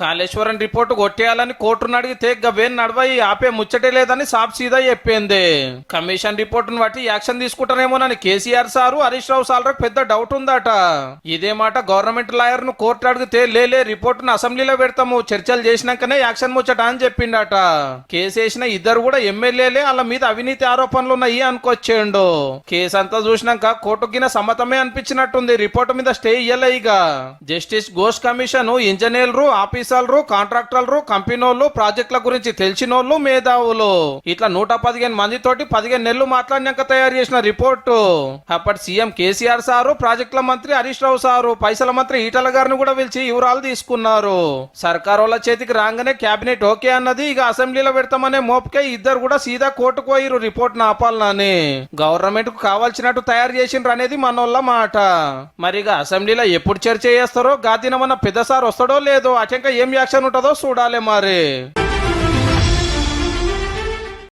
Kaleshwaram report కొట్టేయాలని కోర్టును అడిగితే గవేన్ నడవయి ఆపే ముచ్చటే లేదని సాప్ సీదా చెప్పింది. కమిషన్ రిపోర్టును బట్టి యాక్షన్ తీసుకుంటానేమోనని కేసీఆర్ సారు హరీష్ రావు సార్లకు పెద్ద డౌట్ ఉందట. ఇదే మాట గవర్నమెంట్ లాయర్ను కోర్టు అడిగితే లేలే రిపోర్టును అసెంబ్లీలో పెడతాము చర్చలు చేసినాకనే యాక్షన్ ముచ్చట అని చెప్పిండట కేసు వేసిన ఇద్దరు కూడా ఎమ్మెల్యేలే వాళ్ళ మీద అవినీతి ఆరోపణలు ఉన్నాయి అనుకొచ్చేయండు కేసు అంతా చూసినాక కోర్టుకిన సమ్మతమే అనిపించినట్టుంది రిపోర్టు మీద స్టే ఇయ్యలే ఇక జస్టిస్ ఘోష్ కమిషన్ ఇంజనీర్లు ఆఫీస్ ఆఫీసర్లు కాంట్రాక్టర్లు కంపెనీలు ప్రాజెక్టుల గురించి తెలిసినోళ్ళు మేధావులు. ఇట్లా నూట పదిహేను మంది తోటి పదిహేను నెలలు మాట్లాడినాక తయారు చేసిన రిపోర్టు. అప్పటి సీఎం కేసీఆర్ సారు ప్రాజెక్టుల మంత్రి హరీష్ రావు సారు పైసల మంత్రి ఈటల గారిని కూడా పిలిచి వివరాలు తీసుకున్నారు. సర్కార్ వాళ్ళ చేతికి రాగానే కేబినెట్ ఓకే అన్నది ఇక అసెంబ్లీలో పెడతామనే మోపుకే ఇద్దరు కూడా సీదా కోర్టుకు పోయిరు రిపోర్ట్ నాపాలని గవర్నమెంట్కు కావాల్సినట్టు తయారు చేసిండ్రు అనేది మనోళ్ళ మాట. మరి ఇక అసెంబ్లీలో ఎప్పుడు చర్చ చేస్తారో గాదినమన్న పెద్ద సార్ వస్తాడో లేదో అటంక ఏం యాక్షన్ ఉంటుందో చూడాలి మరి.